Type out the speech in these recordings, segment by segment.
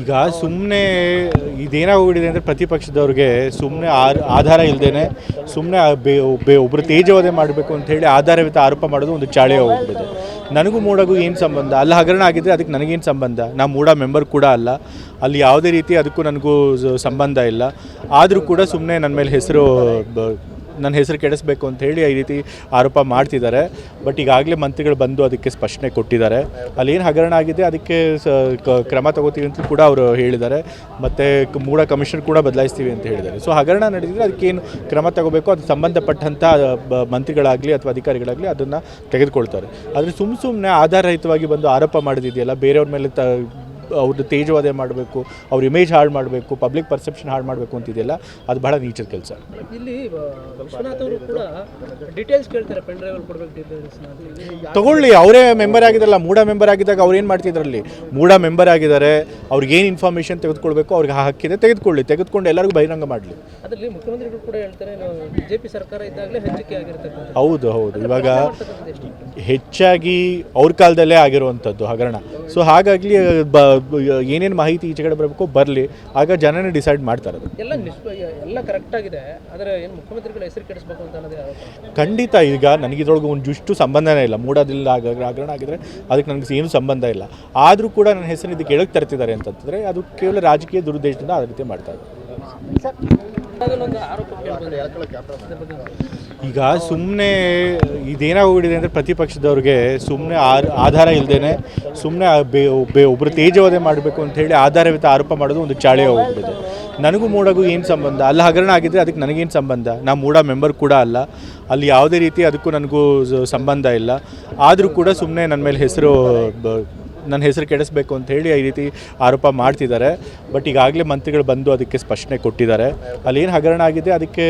ಈಗ ಸುಮ್ಮನೆ ಇದೇನಾಗೋಗ್ಬಿಟ್ಟಿದೆ ಅಂದರೆ ಪ್ರತಿಪಕ್ಷದವ್ರಿಗೆ ಸುಮ್ಮನೆ ಆಧಾರ ಇಲ್ಲದೇನೆ ಸುಮ್ಮನೆ ಒಬ್ಬರು ತೇಜವಾದೆ ಮಾಡಬೇಕು ಅಂತ ಹೇಳಿ ಆಧಾರವಿತ ಆರೋಪ ಮಾಡೋದು ಒಂದು ಚಾಳೆ ಹೋಗ್ಬಿಟ್ಟಿದೆ. ನನಗೂ ಮೂಡಗೂ ಏನು ಸಂಬಂಧ? ಅಲ್ಲಿ ಹಗರಣ ಆಗಿದ್ದರೆ ಅದಕ್ಕೆ ನನಗೇನು ಸಂಬಂಧ? ನಾ ಮೂಡ ಮೆಂಬರ್ ಕೂಡ ಅಲ್ಲ. ಅಲ್ಲಿ ಯಾವುದೇ ರೀತಿ ಅದಕ್ಕೂ ನನಗೂ ಸಂಬಂಧ ಇಲ್ಲ. ಆದರೂ ಕೂಡ ಸುಮ್ಮನೆ ನನ್ನ ಮೇಲೆ ಹೆಸರು ಬ- ನನ್ನ ಹೆಸರು ಕೆಡಿಸ್ಬೇಕು ಅಂತ ಹೇಳಿ ಈ ರೀತಿ ಆರೋಪ ಮಾಡ್ತಿದ್ದಾರೆ. ಬಟ್ ಈಗಾಗಲೇ ಮಂತ್ರಿಗಳು ಬಂದು ಅದಕ್ಕೆ ಸ್ಪಷ್ಟನೆ ಕೊಟ್ಟಿದ್ದಾರೆ. ಅಲ್ಲಿ ಏನು ಹಗರಣ ಆಗಿದೆ ಅದಕ್ಕೆ ಕ್ರಮ ತಗೋತೀವಿ ಅಂತ ಕೂಡ ಅವರು ಹೇಳಿದ್ದಾರೆ. ಮತ್ತು ಮೂಡ ಕಮಿಷನ್ ಕೂಡ ಬದಲಾಯಿಸ್ತೀವಿ ಅಂತ ಹೇಳಿದ್ದಾರೆ. ಸೊ ಹಗರಣ ನಡೆದಿದ್ರೆ ಅದಕ್ಕೇನು ಕ್ರಮ ತಗೋಬೇಕು? ಅದು ಸಂಬಂಧಪಟ್ಟಂಥ ಮಂತ್ರಿಗಳಾಗಲಿ ಅಥವಾ ಅಧಿಕಾರಿಗಳಾಗಲಿ ಅದನ್ನು ತೆಗೆದುಕೊಳ್ತಾರೆ. ಆದರೆ ಸುಮ್ಮ ಸುಮ್ಮನೆ ಆಧಾರರಹಿತವಾಗಿ ಬಂದು ಆರೋಪ ಮಾಡಿದೆಯಲ್ಲ ಬೇರೆಯವ್ರ ಮೇಲೆ ತ ಅವ್ರದ್ದು ತೇಜವಾದ ಮಾಡಬೇಕು ಅವ್ರ ಇಮೇಜ್ ಹಾಳು ಮಾಡಬೇಕು ಪಬ್ಲಿಕ್ ಪರ್ಸೆಪ್ಷನ್ ಹಾಳು ಮಾಡಬೇಕು ಅಂತಿದೆಯಲ್ಲ ಅದು ಬಹಳ ನೀಚದ ಕೆಲಸ. ಇಲ್ಲಿ ವಿಶ್ವನಾಥ್ ಅವರು ಕೂಡ ಡೀಟೇಲ್ಸ್ ಕೇಳ್ತಾರೆ ಪೆನ್ ಡ್ರೈವ್ ಕೊಡ್ಬೇಕು ಡೀಟೇಲ್ಸ್ ತಗೊಳ್ಳಿ ಅವರೇ ಮೆಂಬರ್ ಆಗಿದ್ರಲ್ಲ ಮೂಡ ಮೆಂಬರ್ ಆಗಿದ್ದಾಗ ಅವ್ರು ಏನು ಮಾಡ್ತಿದ್ರಲ್ಲಿ ಮೂಡ ಮೆಂಬರ್ ಆಗಿದ್ದಾರೆ ಅವ್ರಿಗೆ ಏನು ಇನ್ಫಾರ್ಮೇಷನ್ ತೆಗೆದುಕೊಳ್ಬೇಕು ಅವ್ರಿಗೆ ಹಕ್ಕಿದೆ ತೆಗೆದುಕೊಳ್ಳಿ ತೆಗೆದುಕೊಂಡು ಎಲ್ಲರಿಗೂ ಬಹಿರಂಗ ಮಾಡಲಿ. ಅದರಲ್ಲಿ ಮುಖ್ಯಮಂತ್ರಿಗಳು ಕೂಡ ಹೇಳ್ತಾರೆ ಬಿಜೆಪಿ ಸರ್ಕಾರ ಇದ್ದಾಗಲೇ ಹೆಚ್ಚಿಗೆ ಆಗಿರ್ತಕ್ಕಂಥ ಹೌದು ಹೌದು. ಇವಾಗ ಹೆಚ್ಚಾಗಿ ಅವ್ರ ಕಾಲದಲ್ಲೇ ಆಗಿರುವಂಥದ್ದು ಹಗರಣ. ಸೊ ಹಾಗಾಗಿ ಬ ಏನೇನು ಮಾಹಿತಿ ಈಚೆ ಕಡೆ ಬರಬೇಕು ಬರಲಿ ಆಗ ಜನನೇ ಡಿಸೈಡ್ ಮಾಡ್ತಾರೆ ಅದು. ಎಲ್ಲ ಎಲ್ಲ ಕರೆಕ್ಟ್ ಆಗಿದೆ ಆದರೆ ಏನು ಮುಖ್ಯಮಂತ್ರಿಗಳ ಹೆಸರು ಕೆಡಿಸ್ಬೇಕು ಅಂತ ಅನ್ನೋದೇ ಖಂಡಿತ ಈಗ ನನಗೆ ಇದ್ರೊಳಗೆ ಒಂದು ಜುಷ್ಟು ಸಂಬಂಧನೇ ಇಲ್ಲ. ಮೂಡೋದಿಲ್ಲ ಆಗ ಹಗರಣ ಆಗಿದ್ರೆ ಅದಕ್ಕೆ ನನಗೆ ಏನು ಸಂಬಂಧ ಇಲ್ಲ. ಆದರೂ ಕೂಡ ನನ್ನ ಹೆಸರು ಇದಕ್ಕೆ ಎಳಕ್ಕೆ ತರ್ತಿದ್ದಾರೆ ಅಂತಂದರೆ ಅದು ಕೇವಲ ರಾಜಕೀಯ ದುರುದ್ದೇಶದಿಂದ ಆ ರೀತಿ ಮಾಡ್ತಾ ಇದ್ದಾರೆ. ಈಗ ಸುಮ್ಮನೆ ಇದೇನಾಗೋಗ್ಬಿಟ್ಟಿದೆ ಅಂದರೆ ಪ್ರತಿಪಕ್ಷದವ್ರಿಗೆ ಸುಮ್ಮನೆ ಆಧಾರ ಇಲ್ಲದೇನೆ ಸುಮ್ಮನೆ ಒಬ್ಬರು ತೇಜೋವಧೆ ಮಾಡಬೇಕು ಅಂತ ಹೇಳಿ ಆಧಾರವಿತ ಆರೋಪ ಮಾಡೋದು ಒಂದು ಚಾಳಿ ಹೋಗ್ಬಿಟ್ಟಿದೆ. ನನಗೂ ಮೂಡಗೂ ಏನು ಸಂಬಂಧ? ಅಲ್ಲಿ ಹಗರಣ ಆಗಿದ್ದರೆ ಅದಕ್ಕೆ ನನಗೇನು ಸಂಬಂಧ? ನಾ ಮೂಡ ಮೆಂಬರ್ ಕೂಡ ಅಲ್ಲ. ಅಲ್ಲಿ ಯಾವುದೇ ರೀತಿ ಅದಕ್ಕೂ ನನಗೂ ಸಂಬಂಧ ಇಲ್ಲ. ಆದರೂ ಕೂಡ ಸುಮ್ಮನೆ ನನ್ನ ಮೇಲೆ ಹೆಸರು ಬ- ನನ್ನ ಹೆಸರು ಕೆಡಿಸ್ಬೇಕು ಅಂತ ಹೇಳಿ ಈ ರೀತಿ ಆರೋಪ ಮಾಡ್ತಿದ್ದಾರೆ. ಬಟ್ ಈಗಾಗಲೇ ಮಂತ್ರಿಗಳು ಬಂದು ಅದಕ್ಕೆ ಸ್ಪಷ್ಟನೆ ಕೊಟ್ಟಿದ್ದಾರೆ. ಅಲ್ಲಿ ಏನು ಹಗರಣ ಆಗಿದೆ, ಅದಕ್ಕೆ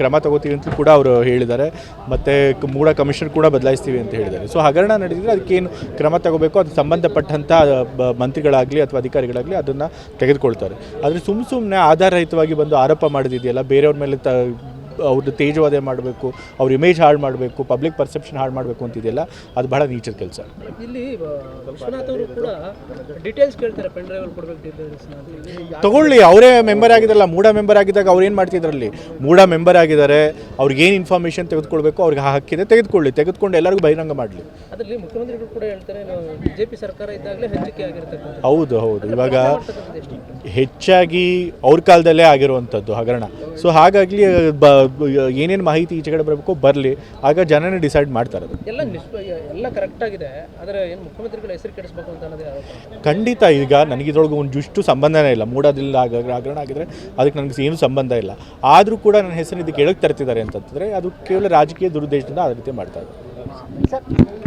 ಕ್ರಮ ತಗೋತೀವಿ ಅಂತ ಕೂಡ ಅವರು ಹೇಳಿದ್ದಾರೆ. ಮತ್ತು ಮೂಡ ಕಮಿಷನ್ ಕೂಡ ಬದಲಾಯಿಸ್ತೀವಿ ಅಂತ ಹೇಳಿದ್ದಾರೆ. ಸೊ ಹಗರಣ ನಡೆದಿದ್ರೆ ಅದಕ್ಕೇನು ಕ್ರಮ ತಗೋಬೇಕು, ಅದು ಸಂಬಂಧಪಟ್ಟಂಥ ಮಂತ್ರಿಗಳಾಗಲಿ ಅಥವಾ ಅಧಿಕಾರಿಗಳಾಗಲಿ ಅದನ್ನು ತೆಗೆದುಕೊಳ್ತಾರೆ. ಆದರೆ ಸುಮ್ಮ ಸುಮ್ಮನೆ ಆಧಾರರಹಿತವಾಗಿ ಬಂದು ಆರೋಪ ಮಾಡಿದೆಯಲ್ಲ ಬೇರೆಯವ್ರ ಮೇಲೆ ತ ಅವ್ರದ್ದು ತೇಜವಾದೆ ಮಾಡಬೇಕು ಅವ್ರ ಇಮೇಜ್ ಹಾಳು ಮಾಡಬೇಕು ಪಬ್ಲಿಕ್ ಪರ್ಸೆಪ್ಷನ್ ಹಾಳು ಮಾಡಬೇಕು ಅಂತಿದೆಯಲ್ಲ ಅದು ಬಹಳ ನೀಚರ್ ಕೆಲಸ. ಇಲ್ಲಿ ವಿಶ್ವನಾಥ್ ಅವರು ಕೂಡ ಡೀಟೇಲ್ಸ್ ಕೇಳ್ತಾರೆ ಪೆನ್ ಡ್ರೈವ್ ಕೊಡ್ಬೇಕು ಡೀಟೇಲ್ಸ್ ತಗೊಳ್ಳಿ ಅವರೇ ಮೆಂಬರ್ ಆಗಿದ್ರಲ್ಲ ಮೂಡ ಮೆಂಬರ್ ಆಗಿದ್ದಾಗ ಅವ್ರು ಏನು ಮಾಡ್ತಿದ್ರಲ್ಲಿ ಮೂಡ ಮೆಂಬರ್ ಆಗಿದ್ದಾರೆ ಅವ್ರಿಗೆ ಏನು ಇನ್ಫಾರ್ಮೇಷನ್ ತೆಗೆದುಕೊಳ್ಬೇಕು ಅವ್ರಿಗೆ ಹಾಕಿದೆ ತೆಗೆದುಕೊಳ್ಳಿ ತೆಗೆದುಕೊಂಡು ಎಲ್ಲರಿಗೂ ಬಹಿರಂಗ ಮಾಡಲಿ. ಅದರಲ್ಲಿ ಮುಖ್ಯಮಂತ್ರಿಗಳು ಕೂಡ ಹೇಳ್ತಾರೆ ಬಿಜೆಪಿ ಸರ್ಕಾರ ಇದ್ದಾಗಲೇ ಹೆಚ್ಚಿಗೆ ಆಗಿರ್ತಕ್ಕಂಥ ಹೌದು ಹೌದು. ಇವಾಗ ಹೆಚ್ಚಾಗಿ ಅವ್ರ ಕಾಲದಲ್ಲೇ ಆಗಿರುವಂಥದ್ದು ಹಗರಣ. ಸೊ ಹಾಗಾಗಲಿ ಬ ಏನೇನು ಮಾಹಿತಿ ಈಚೆ ಕಡೆ ಬರಬೇಕು ಬರಲಿ ಆಗ ಜನನೇ ಡಿಸೈಡ್ ಮಾಡ್ತಾರೆ ಅದು ಎಲ್ಲ ಎಲ್ಲ ಕರೆಕ್ಟ್ ಆಗಿದೆ ಆದರೆ ಏನು ಮುಖ್ಯಮಂತ್ರಿಗಳ ಹೆಸರು ಕೆಡಿಸ್ಬೇಕು ಅಂತ ಅನ್ನೋದೇ ಖಂಡಿತ ಈಗ ನನಗೆ ಇದ್ರೊಳಗೆ ಒಂದು ಜುಷ್ಟು ಸಂಬಂಧನೇ ಇಲ್ಲ. ಮೂಡೋದಿಲ್ಲ ಆಗ ಹಗರಣ ಆಗಿದ್ರೆ ಅದಕ್ಕೆ ನನಗೆ ಏನು ಸಂಬಂಧ ಇಲ್ಲ. ಆದರೂ ಕೂಡ ನನ್ನ ಹೆಸರು ಇದಕ್ಕೆ ಎಳಕ್ಕೆ ತರ್ತಿದ್ದಾರೆ ಅಂತಂದರೆ ಅದು ಕೇವಲ ರಾಜಕೀಯ ದುರುದ್ದೇಶದಿಂದ ಆ ರೀತಿ ಮಾಡ್ತಾ ಇದ್ದಾರೆ.